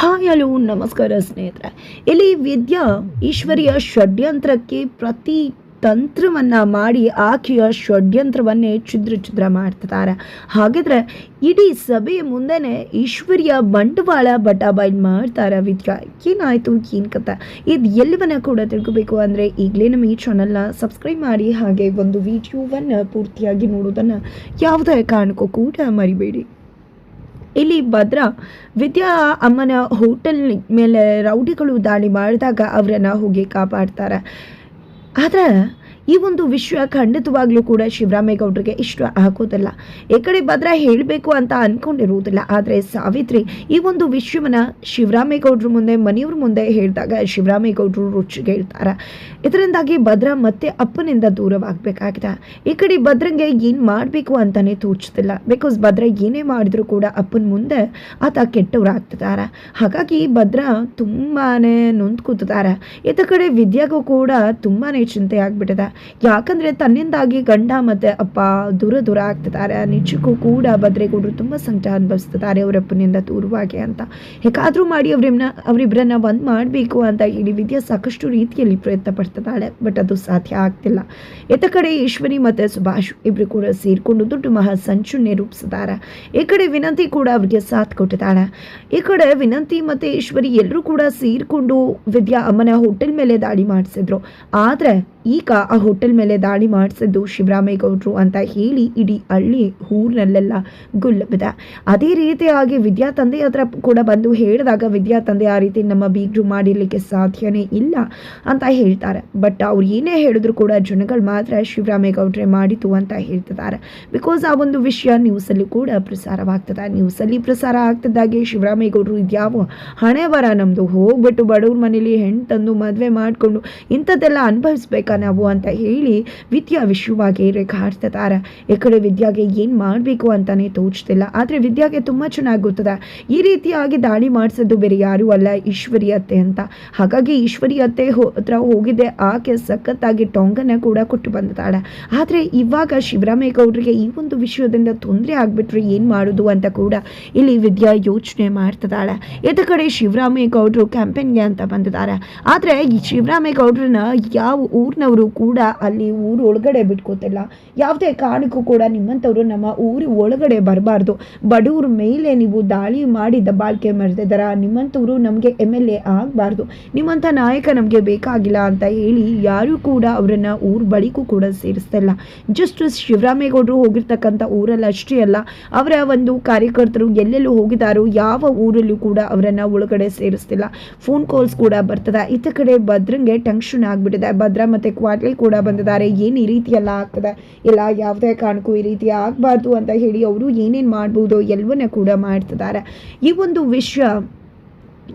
Hi hello, ನಮಸ್ಕಾರ ಸ್ನೇಹಿತರೆ. ಇಲ್ಲಿ ವಿದ್ಯಾ ಈಶ್ವರಿಯ ಷಡ್ಯಂತ್ರಕ್ಕೆ ಪ್ರತಿ ತಂತ್ರವನ್ನ ಮಾಡಿ ಆಕೆಯ ಷಡ್ಯಂತ್ರವನ್ನೇ ಛಿದ್ರ ಛಿದ್ರ ಮಾಡ್ತಿದ್ದಾರೆ. ಹಾಗಿದ್ರೆ ಇಡೀ ಸಭೆಯ ಮುಂದೆನೇ ಈಶ್ವರಿಯ ಬಂಡವಾಳ ಬಟಾಬೈಲ್ ಮಾಡ್ತಾರೆ ವಿದ್ಯಾ. ಏನಾಯ್ತು, ಏನು ಕತೆ? ಇದು ಎಲ್ಲವನ್ನ ಕೂಡ ತಿಳ್ಕೋಬೇಕು ಅಂದರೆ ಈಗಲೇ ನಮ್ಮ ಈ ಚಾನಲ್ನ ಸಬ್ಸ್ಕ್ರೈಬ್ ಮಾಡಿ, ಹಾಗೆ ಒಂದು ವಿಡಿಯೋವನ್ನು ಪೂರ್ತಿಯಾಗಿ ನೋಡೋದನ್ನು ಯಾವುದೇ ಕಾರಣಕ್ಕೂ ಕೂಡ ಮರಿಬೇಡಿ. ಇಲ್ಲಿ ಭದ್ರಾ ವಿದ್ಯಾ ಅಮ್ಮನ ಹೋಟೆಲ್ ಮೇಲೆ ರೌಡಿಗಳು ದಾಳಿ ಮಾಡಿದಾಗ ಅವರನ್ನು ಹೋಗಿ ಕಾಪಾಡ್ತಾರೆ. ಆದರೆ ಈ ಒಂದು ವಿಷಯ ಖಂಡಿತವಾಗ್ಲೂ ಕೂಡ ಶಿವರಾಮೇಗೌಡರಿಗೆ ಇಷ್ಟ ಆಗೋದಿಲ್ಲ. ಈ ಕಡೆ ಭದ್ರಾ ಹೇಳಬೇಕು ಅಂತ ಅನ್ಕೊಂಡಿರುವುದಿಲ್ಲ. ಆದರೆ ಸಾವಿತ್ರಿ ಈ ಒಂದು ವಿಷಯವನ್ನ ಶಿವರಾಮೇಗೌಡರ ಮುಂದೆ, ಮನೆಯವ್ರ ಮುಂದೆ ಹೇಳಿದಾಗ ಶಿವರಾಮೇಗೌಡರು ರುಚಿಗೆ ಹೇಳ್ತಾರೆ. ಇದರಿಂದಾಗಿ ಭದ್ರ ಮತ್ತೆ ಅಪ್ಪನಿಂದ ದೂರವಾಗಬೇಕಾಗಿದೆ. ಈ ಕಡೆ ಭದ್ರಂಗೆ ಏನು ಮಾಡಬೇಕು ಅಂತಾನೆ ತೋಚ್ತಿಲ್ಲ ಬಿಕಾಸ್ ಭದ್ರ ಏನೇ ಮಾಡಿದ್ರು ಕೂಡ ಅಪ್ಪನ ಮುಂದೆ ಆತ ಕೆಟ್ಟವರಾಗ್ತಿದ್ದಾರೆ ಹಾಗಾಗಿ ಭದ್ರಾ ತುಂಬಾ ನೊಂದು ಕೂತಿದ್ದಾರೆ ಇತ್ತ ಕಡೆ ವಿದ್ಯಾಗೂ ಕೂಡ ತುಂಬಾ ಚಿಂತೆ ಆಗ್ಬಿಟ್ಟಿದೆ ಯಾಕಂದ್ರೆ ತನ್ನಿಂದಾಗಿ ಗಂಡ ಮತ್ತೆ ಅಪ್ಪ ದೂರ ದೂರ ಆಗ್ತಿದ್ದಾರೆ. ನಿಜಕ್ಕೂ ಕೂಡ ಭದ್ರೇಗೌಡರು ತುಂಬ ಸಂಕಟ ಅನುಭವಿಸ್ತಿದ್ದಾರೆ ಅವರಪ್ಪನಿಂದ ದೂರವಾಗಿ ಅಂತ. ಹೇಗಾದರೂ ಮಾಡಿ ಅವರನ್ನ ಅವರಿಬ್ಬರನ್ನ ಒಂದು ಮಾಡಬೇಕು ಅಂತ ಹೇಳಿ ವಿದ್ಯಾ ಸಾಕಷ್ಟು ರೀತಿಯಲ್ಲಿ ಪ್ರಯತ್ನ ಪಡ್ತಿದ್ದಾಳೆ, ಬಟ್ ಅದು ಸಾಧ್ಯ ಆಗ್ತಿಲ್ಲ. ಎತ್ತ ಕಡೆ ಈಶ್ವರಿ ಮತ್ತೆ ಸುಭಾಷ್ ಇಬ್ರು ಕೂಡ ಸೇರಿಕೊಂಡು ದೊಡ್ಡ ಮಹಾ ಸಂಚು ರೂಪಿಸಿದ್ದಾರೆ. ಈ ಕಡೆ ವಿನಂತಿ ಕೂಡ ಅವ್ರಿಗೆ ಸಾಥ್ ಕೊಟ್ಟಿದ್ದಾಳೆ ಈ ಕಡೆ ವಿನಂತಿ ಮತ್ತೆ ಈಶ್ವರಿ ಎಲ್ಲರೂ ಕೂಡ ಸೇರಿಕೊಂಡು ವಿದ್ಯಾ ಅಮ್ಮನ ಹೋಟೆಲ್ ಮೇಲೆ ದಾಳಿ ಮಾಡಿಸಿದ್ರು. ಆದ್ರೆ ಈಗ ಆ ಹೋಟೆಲ್ ಮೇಲೆ ದಾಳಿ ಮಾಡಿಸಿದ್ದು ಶಿವರಾಮೇಗೌಡರು ಅಂತ ಹೇಳಿ ಇಡೀ ಹಳ್ಳಿ ಊರಿನಲ್ಲೆಲ್ಲ ಗುಲ್ಲಬಿದೆ ಅದೇ ರೀತಿಯಾಗಿ ವಿದ್ಯಾ ತಂದೆ ಹತ್ರ ಕೂಡ ಬಂದು ಹೇಳಿದಾಗ ವಿದ್ಯಾ ತಂದೆ ಆ ರೀತಿ ನಮ್ಮ ಬೀಗರು ಮಾಡಿರಲಿಕ್ಕೆ ಸಾಧ್ಯನೇ ಇಲ್ಲ ಅಂತ ಹೇಳ್ತಾರೆ. ಬಟ್ ಅವ್ರು ಏನೇ ಹೇಳಿದ್ರು ಕೂಡ ಜನಗಳು ಮಾತ್ರ ಶಿವರಾಮೇಗೌಡ್ರೆ ಮಾಡಿತು ಅಂತ ಹೇಳ್ತಿದ್ದಾರೆ. ಬಿಕಾಸ್ ಆ ಒಂದು ವಿಷಯ ನ್ಯೂಸಲ್ಲಿ ಕೂಡ ಪ್ರಸಾರವಾಗ್ತದೆ. ನ್ಯೂಸಲ್ಲಿ ಪ್ರಸಾರ ಆಗ್ತದಾಗೆ ಶಿವರಾಮೇಗೌಡರು ಇದ್ಯಾವ ಹಣೆ ಬರ ನಮ್ಮದು ಹೋಗ್ಬಿಟ್ಟು ಬಡವ್ರ ಮನೇಲಿ ಹೆಣ್ಣು ತಂದು ಮದುವೆ ಮಾಡಿಕೊಂಡು ಇಂಥದ್ದೆಲ್ಲ ಅನುಭವಿಸ್ಬೇಕಾ ನಾವು ಅಂತ ಹೇಳಿ ವಿದ್ಯಾ ವಿಶ್ವವಾಗಿ ರೇಖಾಡ್ತಿದ್ದಾರೆ ಈ ಕಡೆ ವಿದ್ಯಾಗೆ ಏನು ಮಾಡಬೇಕು ಅಂತಾನೆ ತೋಚ್ತಿಲ್ಲ. ಆದರೆ ವಿದ್ಯಾಗೆ ತುಂಬ ಚೆನ್ನಾಗಿ ಗೊತ್ತದೆ. ಈ ರೀತಿಯಾಗಿ ದಾಳಿ ಮಾಡಿಸೋದು ಬೇರೆ ಯಾರೂ ಅಲ್ಲ, ಈಶ್ವರಿ ಅತ್ತೆ ಅಂತ. ಹಾಗಾಗಿ ಈಶ್ವರಿ ಅತ್ತೆ ಹೋ- ಹತ್ರ ಹೋಗಿದ್ದೆ. ಆಕೆ ಸಖತ್ತಾಗಿ ಟೊಂಗನ್ನ ಕೂಡ ಕೊಟ್ಟು ಬಂದಿದ್ದಾಳೆ. ಆದರೆ ಇವಾಗ ಶಿವರಾಮೇಗೌಡರಿಗೆ ಈ ಒಂದು ವಿಷಯದಿಂದ ತೊಂದರೆ ಆಗಿಬಿಟ್ರೆ ಏನು ಮಾಡೋದು ಅಂತ ಕೂಡ ಇಲ್ಲಿ ವಿದ್ಯಾ ಯೋಚನೆ ಮಾಡ್ತಿದ್ದಾಳೆ. ಎದ ಕಡೆ ಶಿವರಾಮೇಗೌಡರು ಕ್ಯಾಂಪೇನ್ಗೆ ಅಂತ ಬಂದಿದ್ದಾರೆ. ಆದರೆ ಈ ಶಿವರಾಮೇಗೌಡರನ್ನ ಯಾವ ಊರಿನವರು ಕೂಡ ಅಲ್ಲಿ ಊರು ಒಳಗಡೆ ಬಿಟ್ಕೋತಿಲ್ಲ. ಯಾವುದೇ ಕಾರಣಕ್ಕೂ ಕೂಡ ನಿಮ್ಮಂಥವ್ರು ನಮ್ಮ ಊರು ಒಳಗಡೆ ಬರಬಾರ್ದು. ಬಡವ್ರ ಮೇಲೆ ನೀವು ದಾಳಿ ಮಾಡಿ ದಬ್ಬಾಳಿಕೆ ಮಾಡ್ತಿದ್ದಾರ ನಿಮ್ಮಂಥವ್ರು ನಮಗೆ ಎಂ ಎಲ್ ಎ ಆಗಬಾರ್ದು. ನಿಮ್ಮಂಥ ನಾಯಕ ನಮಗೆ ಬೇಕಾಗಿಲ್ಲ ಅಂತ ಹೇಳಿ ಯಾರೂ ಕೂಡ ಅವರನ್ನ ಊರ ಬಳಿಕೂ ಕೂಡ ಸೇರಿಸ್ತಿಲ್ಲ. ಜಸ್ಟ್ ಶಿವರಾಮೇಗೌಡರು ಹೋಗಿರ್ತಕ್ಕಂಥ ಊರಲ್ಲಿ ಅಷ್ಟೇ ಅಲ್ಲ, ಅವರ ಒಂದು ಕಾರ್ಯಕರ್ತರು ಎಲ್ಲೆಲ್ಲೂ ಹೋಗಿದ್ದಾರೋ ಯಾವ ಊರಲ್ಲೂ ಕೂಡ ಅವರನ್ನ ಒಳಗಡೆ ಸೇರಿಸ್ತಿಲ್ಲ. ಫೋನ್ ಕಾಲ್ಸ್ ಕೂಡ ಬರ್ತದೆ. ಇತ್ತ ಕಡೆ ಭದ್ರಂಗೆ ಟೆನ್ಷನ್ ಆಗ್ಬಿಟ್ಟಿದೆ. ಭದ್ರ ಮತ್ತೆ ಕ್ವಾಟ್ಲಿ ಕೂಡ ಬಂದಿದ್ದಾರೆ. ಏನು ಈ ರೀತಿ ಎಲ್ಲ ಆಗ್ತದೆ? ಇಲ್ಲ, ಯಾವುದೇ ಕಾರಣಕ್ಕೂ ಈ ರೀತಿ ಆಗಬಾರ್ದು ಅಂತ ಹೇಳಿ ಅವರು ಏನೇನು ಮಾಡ್ಬೋದು ಎಲ್ಲವನ್ನ ಕೂಡ ಮಾಡ್ತಿದ್ದಾರೆ. ಈ ಒಂದು ವಿಷಯ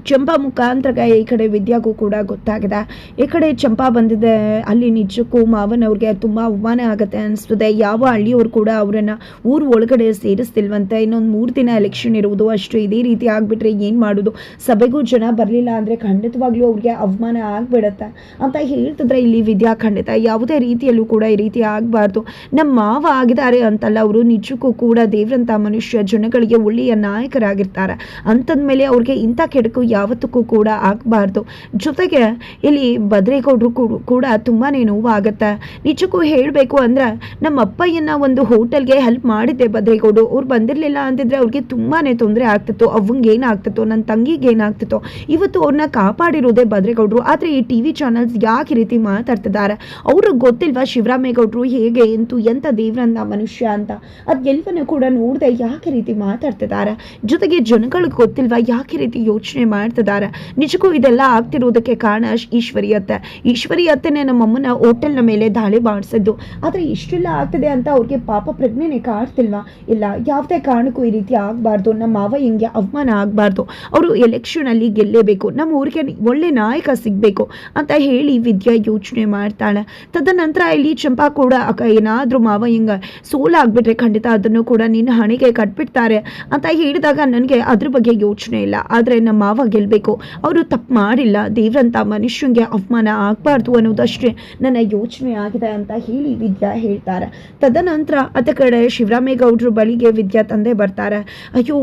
ಚಂಪಾ ಮುಖಾಂತರ ಈ ಕಡೆ ವಿದ್ಯಾಗೂ ಕೂಡ ಗೊತ್ತಾಗಿದೆ. ಈ ಕಡೆ ಚಂಪಾ ಬಂದಿದೆ, ಅಲ್ಲಿ ನಿಜಕ್ಕೂ ಮಾವನವ್ರಿಗೆ ತುಂಬ ಅವಮಾನ ಆಗುತ್ತೆ ಅನಿಸ್ತದೆ. ಯಾವ ಹಳ್ಳಿಯವರು ಕೂಡ ಅವರನ್ನು ಊರು ಒಳಗಡೆ ಸೇರಿಸ್ತಿಲ್ವಂತೆ, ಇನ್ನೊಂದು ಮೂರು ದಿನ ಎಲೆಕ್ಷನ್ ಇರುವುದು ಅಷ್ಟು ಇದೇ ರೀತಿ ಆಗಿಬಿಟ್ರೆ ಏನು ಮಾಡೋದು? ಸಭೆಗೂ ಜನ ಬರಲಿಲ್ಲ ಅಂದರೆ ಖಂಡಿತವಾಗ್ಲೂ ಅವ್ರಿಗೆ ಅವಮಾನ ಆಗಿಬಿಡತ್ತೆ. ಅಂತ ಹೇಳ್ತಿದ್ರೆ ಇಲ್ಲಿ ವಿದ್ಯಾ ಖಂಡಿತ ಯಾವುದೇ ರೀತಿಯಲ್ಲೂ ಕೂಡ ಈ ರೀತಿ ಆಗಬಾರ್ದು. ನಮ್ಮ ಮಾವ ಆಗಿದ್ದಾರೆ ಅಂತಲ್ಲ ಅವರು, ನಿಜಕ್ಕೂ ಕೂಡ ದೇವ್ರಂತ ಮನುಷ್ಯ ಜನಗಳಿಗೆ ಒಳ್ಳೆಯ ನಾಯಕರಾಗಿರ್ತಾರೆ. ಅಂಥದ್ಮೇಲೆ ಅವ್ರಿಗೆ ಇಂಥ ಕೆಡಕು ಯಾವತ್ತಕ್ಕೂ ಕೂಡ ಆಗಬಾರ್ದು. ಜೊತೆಗೆ ಇಲ್ಲಿ ಬದ್ರೇಗೌಡರು ಕೂಡ ತುಂಬಾ ನೋವಾಗತ್ತೆ. ನಿಜಕ್ಕೂ ಹೇಳಬೇಕು ಅಂದ್ರೆ ನಮ್ಮ ಅಪ್ಪಯ್ಯನ ಒಂದು ಹೋಟೆಲ್ಗೆ ಹೆಲ್ಪ್ ಮಾಡಿದ್ದೆ ಬದ್ರೇಗೌಡರು ಅವ್ರು ಬಂದಿರಲಿಲ್ಲ ಅಂತಿದ್ರೆ ಅವ್ರಿಗೆ ತುಂಬಾ ತೊಂದರೆ ಆಗ್ತಿತ್ತು. ಅವಂಗೆ ಏನಾಗ್ತಿತ್ತು ನನ್ನ ತಂಗಿಗೆ ಏನಾಗ್ತಿತ್ತು, ಇವತ್ತು ಅವ್ರನ್ನ ಕಾಪಾಡಿರೋದೇ ಬದ್ರೇಗೌಡರು ಆದರೆ ಈ ಟಿ ಚಾನಲ್ಸ್ ಯಾಕೆ ರೀತಿ ಮಾತಾಡ್ತಿದ್ದಾರೆ? ಅವ್ರಿಗೆ ಗೊತ್ತಿಲ್ವಾ ಶಿವರಾಮೇಗೌಡರು ಹೇಗೆ, ಎಂತೂ ಎಂಥ ದೇವ್ರಂದ ಮನುಷ್ಯ ಅಂತ? ಅದೆಲ್ಲವನ್ನೂ ಕೂಡ ನೋಡದೆ ಯಾಕೆ ರೀತಿ ಮಾತಾಡ್ತಿದ್ದಾರೆ? ಜೊತೆಗೆ ಜನಗಳಿಗೆ ಗೊತ್ತಿಲ್ವಾ ಯಾಕೆ ರೀತಿ ಯೋಚನೆ ಮಾಡ್ತಿದ್ದಾರೆ. ನಿಜಕ್ಕೂ ಇದೆಲ್ಲ ಆಗ್ತಿರೋದಕ್ಕೆ ಕಾರಣ ಈಶ್ವರಿ ಅತ್ತೆ ಈಶ್ವರಿ ಅತ್ತೆನೇ ನಮ್ಮಮ್ಮನ ಹೋಟೆಲ್ನ ಮೇಲೆ ದಾಳಿ ಮಾಡಿಸಿದ್ದು. ಆದರೆ ಇಷ್ಟೆಲ್ಲ ಆಗ್ತದೆ ಅಂತ ಅವ್ರಿಗೆ ಪಾಪ ಪ್ರಜ್ಞೆನೇ ಕಾಡ್ತಿಲ್ವಾ? ಇಲ್ಲ, ಯಾವುದೇ ಕಾರಣಕ್ಕೂ ಈ ರೀತಿ ಆಗಬಾರ್ದು. ನಮ್ಮ ಮಾವ ಹಿಂಗೆ ಅವಮಾನ ಆಗಬಾರ್ದು. ಅವರು ಎಲೆಕ್ಷನಲ್ಲಿ ಗೆಲ್ಲೇಬೇಕು. ನಮ್ಮ ಊರಿಗೆ ಒಳ್ಳೆ ನಾಯಕ ಸಿಗಬೇಕು ಅಂತ ಹೇಳಿ ವಿದ್ಯಾ ಯೋಚನೆ ಮಾಡ್ತಾಳೆ. ತದನಂತರ ಇಲ್ಲಿ ಚಂಪಾ ಕೂಡ ಅಕ್ಕ ಏನಾದರೂ ಮಾವ ಹಿಂಗೆ ಸೋಲಾಗ್ಬಿಟ್ರೆ ಖಂಡಿತ ಅದನ್ನು ಕೂಡ ನಿನ್ನ ಹಣೆಗೆ ಕಟ್ಬಿಡ್ತಾರೆ ಅಂತ ಹೇಳಿದಾಗ ನನಗೆ ಅದ್ರ ಬಗ್ಗೆ ಯೋಚನೆ ಇಲ್ಲ. ಆದರೆ ನಮ್ಮ ಮಾವ ಗೆಲ್ಲಬೇಕು ಅವರು ತಪ್ಪು ಮಾಡಿಲ್ಲ. ದೇವ್ರಂತ ಮನುಷ್ಯನಿಗೆ ಅವಮಾನ ಆಗಬಾರ್ದು ಅನ್ನೋದಷ್ಟೇ ನನ್ನ ಯೋಚನೆ ಆಗಿದೆ ಅಂತ ಹೇಳಿ ವಿದ್ಯಾ ಹೇಳ್ತಾರೆ. ತದನಂತರ ಅದ ಕಡೆ ಶಿವರಾಮೇಗೌಡರು ಬಳಿಗೆ ವಿದ್ಯಾ ತಂದೆ ಬರ್ತಾರೆ. ಅಯ್ಯೋ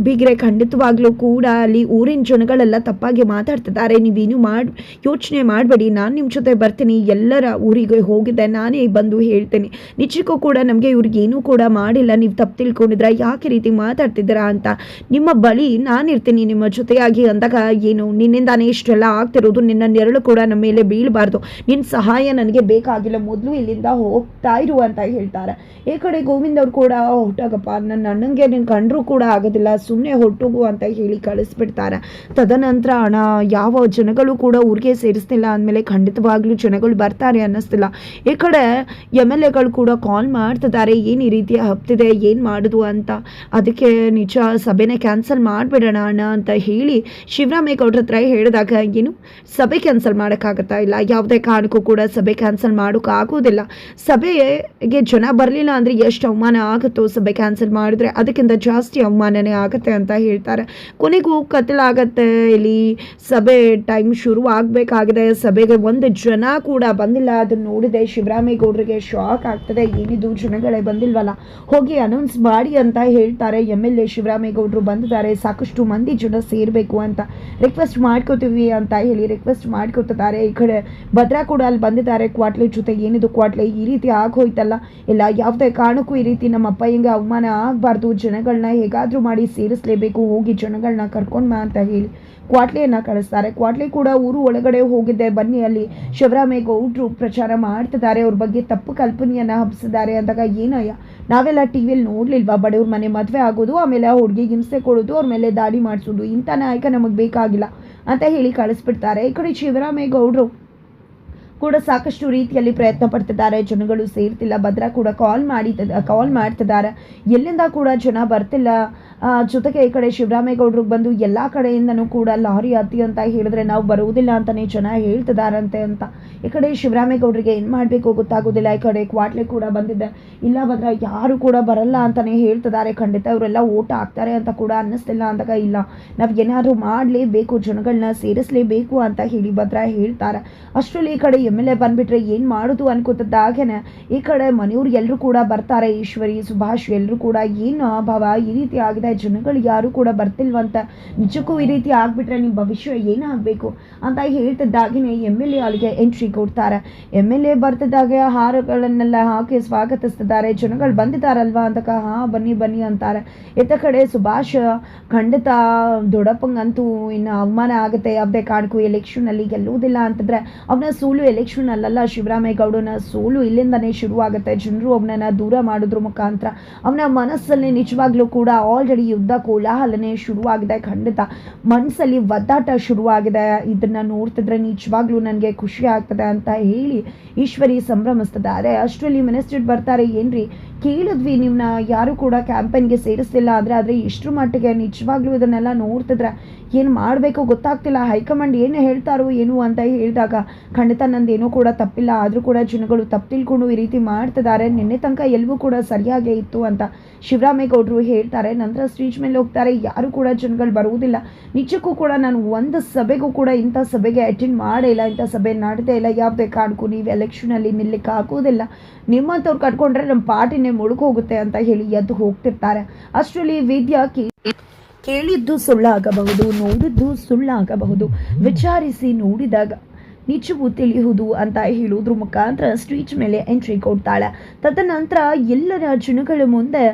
ಬೀಗ್ರೆ ಖಂಡಿತವಾಗ್ಲೂ ಕೂಡ ಅಲ್ಲಿ ಊರಿನ ಜನಗಳೆಲ್ಲ ತಪ್ಪಾಗಿ ಮಾತಾಡ್ತಿದ್ದಾರೆ. ನೀವೇನು ಮಾಡಿ, ಯೋಚನೆ ಮಾಡಬೇಡಿ. ನಾನು ನಿಮ್ಮ ಜೊತೆ ಬರ್ತೀನಿ. ಎಲ್ಲರ ಊರಿಗೆ ಹೋಗಿದ್ದೆ. ನಾನೇ ಬಂದು ಹೇಳ್ತೇನೆ. ನಿಜಕ್ಕೂ ಕೂಡ ನಮಗೆ ಇವ್ರಿಗೇನೂ ಕೂಡ ಮಾಡಿಲ್ಲ. ನೀವು ತಪ್ಪು ತಿಳ್ಕೊಂಡಿದ್ರ ಯಾಕೆ ರೀತಿ ಮಾತಾಡ್ತಿದ್ದೀರಾ ಅಂತ. ನಿಮ್ಮ ಬಳಿ ನಾನಿರ್ತೀನಿ ನಿಮ್ಮ ಜೊತೆಯಾಗಿ ಅಂದಾಗ ಏನು, ನಿನ್ನಿಂದಾನೇ ಇಷ್ಟೆಲ್ಲ ಆಗ್ತಿರೋದು, ನಿನ್ನ ನೆರಳು ಕೂಡ ನಮ್ಮ ಮೇಲೆ ಬೀಳಬಾರ್ದು. ನಿನ್ನ ಸಹಾಯ ನನಗೆ ಬೇಕಾಗಿಲ್ಲ, ಮೊದಲು ಇಲ್ಲಿಂದ ಹೋಗ್ತಾ ಇರು ಅಂತ ಹೇಳ್ತಾರೆ. ಈ ಕಡೆ ಗೋವಿಂದ್ ಅವ್ರು ಕೂಡ ಹೊಟ್ಟಾಗಪ್ಪ ನನ್ನ ಅಣ್ಣಂಗೆ ನೀನು ಕಂಡ್ರೂ ಕೂಡ ಆಗೋದಿಲ್ಲ ಸುಮ್ಮನೆ ಹೊಟ್ಟೋಗು ಅಂತ ಹೇಳಿ ಕಳಿಸ್ಬಿಡ್ತಾರೆ. ತದನಂತರ ಹಣ ಯಾವ ಜನಗಳು ಕೂಡ ಊರಿಗೆ ಸೇರಿಸ್ತಿಲ್ಲ ಅಂದಮೇಲೆ ಖಂಡಿತವಾಗ್ಲೂ ಜನಗಳು ಬರ್ತಾರೆ ಅನ್ನಿಸ್ತಿಲ್ಲ. ಈ ಕಡೆ ಎಂ ಎಲ್ ಎಗಳು ಕೂಡ ಕಾಲ್ ಮಾಡ್ತಿದ್ದಾರೆ, ಏನು ಈ ರೀತಿಯ ಹಬ್ತಿದೆ, ಏನು ಮಾಡೋದು ಅಂತ. ಅದಕ್ಕೆ ನಿಜ ಸಭೆನೇ ಕ್ಯಾನ್ಸಲ್ ಮಾಡಿಬಿಡೋಣ ಅಣ್ಣ ಅಂತ ಹೇಳಿ ಶಿವರಾಮೇಗೌಡ್ರ ಹತ್ರ ಹೇಳಿದಾಗ ಏನು? ಸಭೆ ಕ್ಯಾನ್ಸಲ್ ಮಾಡೋಕ್ಕಾಗತ್ತಾ ಇಲ್ಲ? ಯಾವುದೇ ಕಾರಣಕ್ಕೂ ಕೂಡ ಸಭೆ ಕ್ಯಾನ್ಸಲ್ ಮಾಡೋಕ್ಕಾಗೋದಿಲ್ಲ ಸಭೆಗೆ ಜನ ಬರಲಿಲ್ಲ ಅಂದರೆ ಎಷ್ಟು ಅವಮಾನ ಆಗುತ್ತೋ ಸಭೆ ಕ್ಯಾನ್ಸಲ್ ಮಾಡಿದ್ರೆ ಅದಕ್ಕಿಂತ ಜಾಸ್ತಿ ಅವಮಾನನೇ ಆಗುತ್ತೆ ಅಂತ ಹೇಳ್ತಾರೆ. ಕೊನೆಗೂ ಕತ್ತಲಾಗತ್ತೆ ಇಲ್ಲಿ. ಸಭೆ ಟೈಮ್ ಶುರು ಆಗಬೇಕಾಗಿದೆ. ಸಭೆಗೆ ಒಂದು ಜನ ಕೂಡ ಬಂದಿಲ್ಲ. ಅದನ್ನು ನೋಡಿದೆ ಶಿವರಾಮೇಗೌಡರಿಗೆ ಶಾಕ್ ಆಗ್ತದೆ. ಏನಿದು? ಜನಗಳೇ ಬಂದಿಲ್ವಲ್ಲ? ಹೋಗಿ ಅನೌನ್ಸ್ ಮಾಡಿ ಅಂತ ಹೇಳ್ತಾರೆ. ಎಂ ಎಲ್ ಎ ಶಿವರಾಮೇಗೌಡರು ಬಂದಿದ್ದಾರೆ. ಸಾಕಷ್ಟು ಮಂದಿ ಜನ ಸೇರಬೇಕು ಅಂತ ರಿಕ್ವೆಸ್ಟ್ ಮಾಡ್ಕೋತೀವಿ ಅಂತ ಹೇಳಿ ರಿಕ್ವೆಸ್ಟ್ ಮಾಡ್ಕೋತಿದ್ದಾರೆ ಈ ಕಡೆ ಭದ್ರಾ ಕೂಡ ಅಲ್ಲಿ ಬಂದಿದ್ದಾರೆ. ಕ್ವಾಟ್ಲೆ ಜೊತೆ ಏನಿದು ಕ್ವಾಟ್ಲೆ? ಈ ರೀತಿ ಆಗೋಯ್ತಲ್ಲ ಇಲ್ಲ, ಯಾವುದೇ ಕಾರಣಕ್ಕೂ ಈ ರೀತಿ ನಮ್ಮ ಅಪ್ಪ ಹಿಂಗೆ ಅವಮಾನ ಆಗಬಾರ್ದು. ಜನಗಳನ್ನ ಹೇಗಾದರೂ ಮಾಡಿ ಸೇರಿಸಲೇಬೇಕು. ಹೋಗಿ ಜನಗಳನ್ನ ಕರ್ಕೊಂಡು ಅಂತ ಹೇಳಿ ಕ್ವಾಟ್ಲೆಯನ್ನು ಕಳಿಸ್ತಾರೆ. ಕ್ವಾಟ್ಲೆ ಕೂಡ ಊರು ಒಳಗಡೆ ಹೋಗಿದ್ದೆ ಬನ್ನಿ ಅಲ್ಲಿ ಶಿವರಾಮೇಗೌಡರು ಪ್ರಚಾರ ಮಾಡ್ತಿದ್ದಾರೆ. ಅವ್ರ ಬಗ್ಗೆ ತಪ್ಪು ಕಲ್ಪನೆಯನ್ನು ಹಬ್ಬಿಸಿದ್ದಾರೆ ಅಂದಾಗ ಏನಯ್ಯ? ನಾವೆಲ್ಲ ಟಿ ವಿಯಲ್ಲಿ ನೋಡಲಿಲ್ವಾ? ಬಡವ್ರ ಮನೆ ಮದುವೆ ಆಗೋದು, ಆಮೇಲೆ ಆ ಹಿಂಸೆ ಕೊಡೋದು, ಅವ್ರ ಮೇಲೆ ದಾಳಿ ಮಾಡಿಸೋದು ಇಂಥ ನಾಯಕ ನಮಗೆ ಬೇಕಾಗಿಲ್ಲ ಅಂತ ಹೇಳಿ ಕಳಿಸ್ಬಿಡ್ತಾರೆ. ಈ ಕಡೆ ಶಿವರಾಮೇಗೌಡರು ಕೂಡ ಸಾಕಷ್ಟು ರೀತಿಯಲ್ಲಿ ಪ್ರಯತ್ನ ಪಡ್ತಿದ್ದಾರೆ. ಜನಗಳು ಸೇರ್ತಿಲ್ಲ. ಭದ್ರಾ ಕೂಡ ಕಾಲ್ ಮಾಡಿ ಕಾಲ್ ಮಾಡ್ತಿದ್ದಾರೆ. ಎಲ್ಲಿಂದ ಕೂಡ ಜನ ಬರ್ತಿಲ್ಲ. ಜೊತೆಗೆ ಈ ಕಡೆ ಶಿವರಾಮೇಗೌಡರು ಬಂದು ಎಲ್ಲ ಕಡೆಯಿಂದನೂ ಕೂಡ ಲಾರಿ ಹತ್ತಿ ಅಂತ ಹೇಳಿದ್ರೆ ನಾವು ಬರುವುದಿಲ್ಲ ಅಂತಲೇ ಜನ ಹೇಳ್ತಿದಾರಂತೆ ಅಂತ. ಈ ಕಡೆ ಶಿವರಾಮೇಗೌಡರಿಗೆ ಏನು ಮಾಡಬೇಕು ಗೊತ್ತಾಗೋದಿಲ್ಲ. ಈ ಕಡೆ ಕ್ವಾಟ್ಲೆ ಕೂಡ ಬಂದಿದ್ದೆ ಇಲ್ಲ ಭದ್ರ, ಯಾರು ಕೂಡ ಬರಲ್ಲ ಅಂತಲೇ ಹೇಳ್ತಿದ್ದಾರೆ. ಖಂಡಿತ ಇವರೆಲ್ಲ ಓಟ್ ಹಾಕ್ತಾರೆ ಅಂತ ಕೂಡ ಅನ್ನಿಸ್ತಿಲ್ಲ ಅಂದಾಗ ಇಲ್ಲ. ನಾವು ಏನಾದರೂ ಮಾಡಲೇಬೇಕು ಜನಗಳನ್ನ ಸೇರಿಸಲೇಬೇಕು ಅಂತ ಹೇಳಿ ಭದ್ರ ಹೇಳ್ತಾರೆ. ಅಷ್ಟರಲ್ಲಿ ಈ ಕಡೆ ಎಂ ಎಲ್ ಎ ಬಂದ್ಬಿಟ್ರೆ ಏನು ಮಾಡೋದು ಹಾಗೇನೆ ಈ ಕಡೆ ಮನೆಯವ್ರು ಎಲ್ಲರೂ ಕೂಡ ಬರ್ತಾರೆ, ಈಶ್ವರಿ, ಸುಭಾಷ್ ಎಲ್ಲರೂ ಕೂಡ ಏನು ಅಭಾವ, ಈ ರೀತಿ ಆಗಿದೆ, ಜನಗಳು ಯಾರು ಕೂಡ ಬರ್ತಿಲ್ವಂತ ನಿಜಕ್ಕೂ ಈ ರೀತಿ ಆಗ್ಬಿಟ್ರೆ ನಿಮ್ಮ ಭವಿಷ್ಯ ಏನಾಗಬೇಕು ಅಂತ ಹೇಳ್ತಿದ್ದಾಗೇನೆ ಎಂ ಎಲ್ ಎ ಅಲ್ಲಿಗೆ ಎಂಟ್ರಿ ಕೊಡ್ತಾರೆ. ಎಂ ಎಲ್ ಎ ಬರ್ತಿದ್ದಾಗೆ ಹಾರಗಳನ್ನೆಲ್ಲ ಹಾಕಿ ಸ್ವಾಗತಿಸ್ತಿದ್ದಾರೆ, ಜನಗಳು ಬಂದಿದ್ದಾರಲ್ವಾ ಅಂತಕ ಹಾ, ಬನ್ನಿ ಬನ್ನಿ ಅಂತಾರೆ. ಎತ್ತ ಕಡೆ ಸುಭಾಷ್, ಖಂಡಿತ ದೊಡ್ಡಪ್ಪಂಗಂತೂ ಇನ್ನು ಅವಮಾನ ಆಗುತ್ತೆ ಯಾವುದೇ ಕಾರಣಕ್ಕೂ ಎಲೆಕ್ಷನಲ್ಲಿ ಗೆಲ್ಲುವುದಿಲ್ಲ ಅಂತಂದ್ರೆ ಅವನ ಸೂಲು ಎಲೆಕ್ಷನ್ ಅಲ್ಲಲ್ಲ ಶಿವರಾಮೇಗೌಡನ ಸೋಲು ಇಲ್ಲಿಂದನೇ ಶುರುವಾಗುತ್ತೆ. ಜನರು ಅವನನ್ನ ದೂರ ಮಾಡೋದ್ರ ಮುಖಾಂತರ ಅವನ ಮನಸ್ಸಲ್ಲಿ ನಿಜವಾಗ್ಲೂ ಕೂಡ ಆಲ್ರೆಡಿ ಯುದ್ಧ ಕೋಲಾಹಲನೇ ಶುರುವಾಗಿದೆ. ಖಂಡಿತ ಮನಸ್ಸಲ್ಲಿ ಒದ್ದಾಟ ಶುರುವಾಗಿದೆ. ಇದನ್ನ ನೋಡ್ತಿದ್ರೆ ನಿಜವಾಗ್ಲೂ ನನಗೆ ಖುಷಿ ಆಗ್ತದೆ ಅಂತ ಹೇಳಿ ಈಶ್ವರಿ ಸಂಭ್ರಮಿಸ್ತಿದ್ದಾರೆ. ಅಷ್ಟರಲ್ಲಿ ಮಿನಿಸ್ಟರ್ ಬರ್ತಾರೆ ಏನ್ರಿ? ಕೇಳಿದ್ವಿ ನಿಮ್ಮನ್ನ ಯಾರು ಕೂಡ ಕ್ಯಾಂಪೇನ್ಗೆ ಸೇರಿಸ್ತಿಲ್ಲ, ಆದರೆ ಆದರೆ ಇಷ್ಟರ ಮಟ್ಟಿಗೆ ನಿಜವಾಗ್ಲೂ ಇದನ್ನೆಲ್ಲ ನೋಡ್ತಿದ್ರೆ ಏನು ಮಾಡಬೇಕು ಗೊತ್ತಾಗ್ತಿಲ್ಲ. ಹೈಕಮಾಂಡ್ ಏನು ಹೇಳ್ತಾರೋ ಏನು ಅಂತ ಹೇಳಿದಾಗ ಖಂಡಿತ ನಂದೇನೂ ಕೂಡ ತಪ್ಪಿಲ್ಲ. ಆದರೂ ಕೂಡ ಜನಗಳು ತಪ್ಪು ತಿಳ್ಕೊಂಡು ಈ ರೀತಿ ಮಾಡ್ತಿದ್ದಾರೆ. ನಿನ್ನೆ ತನಕ ಎಲ್ಲವೂ ಕೂಡ ಸರಿಯಾಗೇ ಇತ್ತು ಅಂತ ಶಿವರಾಮೇಗೌಡರು ಹೇಳ್ತಾರೆ. ನಂತರ ಸ್ಟೇಜ್ ಮೇಲೆ ಹೋಗ್ತಾರೆ. ಯಾರು ಕೂಡ ಜನಗಳು ಬರುವುದಿಲ್ಲ. ನಿಜಕ್ಕೂ ಕೂಡ ನಾನು ಒಂದು ಸಭೆಗೂ ಕೂಡ ಇಂಥ ಸಭೆಗೆ ಅಟೆಂಡ್ ಮಾಡೇ ಇಲ್ಲ. ಇಂಥ ಸಭೆ ನಡೆದೇ ಇಲ್ಲ. ಯಾವುದೇ ಕಾರಣಕ್ಕೂ ನೀವು ಎಲೆಕ್ಷನಲ್ಲಿ ನಿಲ್ಲಕ್ಕೆ ಆಗೋದಿಲ್ಲ. ನಿಮ್ಮಂಥವ್ರು ಕಟ್ಕೊಂಡ್ರೆ ನಮ್ಮ ಪಾರ್ಟಿನೇ ಮುಳುಗೋಗುತ್ತೆ ಅಂತ ಹೇಳಿ ಎದ್ದು ಹೋಗ್ತಿರ್ತಾರೆ. ಅಷ್ಟರಲ್ಲಿ ವಿದ್ಯಾ ಕೇಳಿದ್ದು ಸುಳ್ಳಾಗಬಹುದು, ನೋಡಿದ್ದು ಸುಳ್ಳಾಗಬಹುದು. ವಿಚಾರಿಸಿ ನೋಡಿದಾಗ ನಿಜವು ತಿಳಿಯುವುದು ಅಂತ ಹೇಳುವುದ್ರ ಮುಖಾಂತರ ಸ್ಟೇಜ್ ಮೇಲೆ ಎಂಟ್ರಿ ಕೊಡ್ತಾಳೆ. ತದನಂತರ ಎಲ್ಲರ ಜನಗಳ ಮುಂದೆ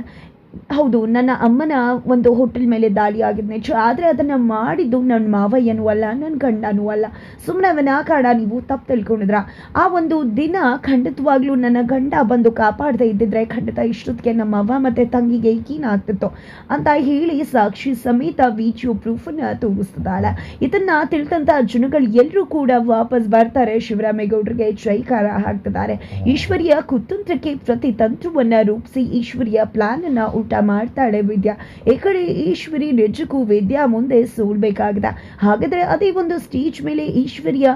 ಹೌದು ನನ್ನ ಅಮ್ಮನ ಒಂದು ಹೋಟೆಲ್ ಮೇಲೆ ದಾಳಿ ಆಗಿದ್ದು ನಿಜ ಆದರೆ ಅದನ್ನು ಮಾಡಿದ್ದು ನನ್ನ ಮಾವಯ್ಯನೂ ಅಲ್ಲ ನನ್ನ ಗಂಡನೂ ಅಲ್ಲ. ಸುಮ್ಮನೆ ವಿನಾಕಾರಣ ನೀವು ತಪ್ಪು ತಿಳ್ಕೊಂಡಿದ್ರ. ಆ ಒಂದು ದಿನ ಖಂಡಿತವಾಗ್ಲೂ ನನ್ನ ಗಂಡ ಬಂದು ಕಾಪಾಡದೆ ಇದ್ದಿದ್ರೆ ಖಂಡಿತ ಇಷ್ಟೊತ್ತಿಗೆ ನಮ್ಮ ಅವ್ವ ಮತ್ತು ತಂಗಿಗೆ ಏನಾಗ್ತಿತ್ತು ಅಂತ ಹೇಳಿ ಸಾಕ್ಷಿ ಸಮೇತ ವಿಡಿಯೋ ಪ್ರೂಫನ್ನು ತೋರಿಸ್ತಿದ್ದಾಳೆ ಇದನ್ನು ತಿಳಿದಂಥ ಜನಗಳು ಎಲ್ಲರೂ ಕೂಡ ವಾಪಸ್ ಬರ್ತಾರೆ. ಶಿವರಾಮೇಗೌಡರಿಗೆ ಜೈಕಾರ ಹಾಕ್ತಿದ್ದಾರೆ. ಈಶ್ವರಿಯ ಕುತಂತ್ರಕ್ಕೆ ಪ್ರತಿ ತಂತ್ರವನ್ನ ರೂಪಿಸಿ ಈಶ್ವರಿಯ ಪ್ಲಾನ್ ಅನ್ನ ಊಟ ಮಾಡ್ತಾಳೆ ವಿದ್ಯಾ. ಈ ಕಡೆ ಈಶ್ವರಿ ನಿಜಕ್ಕೂ ವಿದ್ಯಾ ಮುಂದೆ ಸೋಲ್ಬೇಕಾಗಿದೆ. ಹಾಗಾದ್ರೆ ಅದೇ ಒಂದು ಸ್ಟೇಜ್ ಮೇಲೆ ಈಶ್ವರಿಯ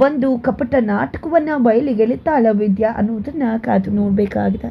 ಒಂದು ಕಪಟ ನಾಟಕವನ್ನ ಬಯಲಿಗೆಳಿತಾಳ ವಿದ್ಯಾ ಅನ್ನೋದನ್ನ ಕಾದು ನೋಡ್ಬೇಕಾಗಿದೆ.